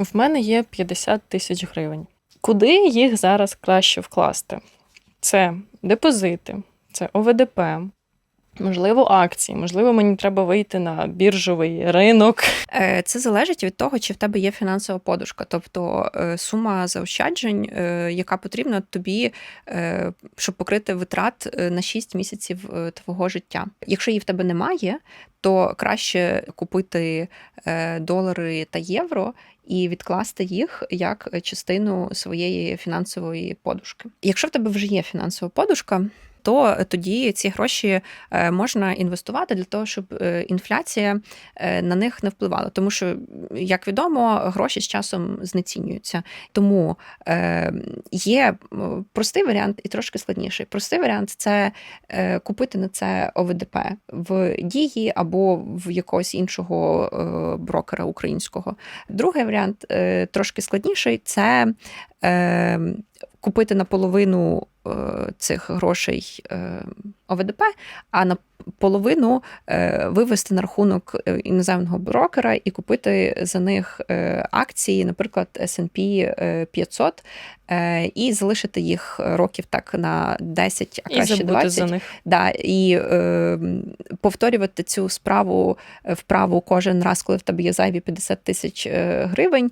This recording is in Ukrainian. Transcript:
В мене є 50 тисяч гривень. Куди їх зараз краще вкласти? Це депозити, це ОВДП, можливо, акції, можливо, мені треба вийти на біржовий ринок. Е, Це залежить від того, чи в тебе є фінансова подушка, тобто е, сума заощаджень, е, яка потрібна тобі, щоб покрити витрат на 6 місяців твого життя. Якщо її в тебе немає, то краще купити долари та євро. І відкласти їх як частину своєї фінансової подушки. Якщо в тебе вже є фінансова подушка, то тоді ці гроші е, можна інвестувати для того, щоб е, інфляція е, на них не впливала. Тому що, як відомо, гроші з часом знецінюються. Тому є простий варіант і трошки складніший. Простий варіант це купити на це ОВДП в дії або в якогось іншого брокера українського. Другий варіант трошки складніший це е, купити наполовину цих грошей е, ОВДП, а на половину е, вивести на рахунок е, іноземного брокера і купити за них е, акції, наприклад, S&P е, 500, е, і залишити їх років так на 10, а І краще забути 20. за них. Да, і е, повторювати цю справу е, вправу кожен раз, коли в тебе є зайві 50 тисяч е, гривень,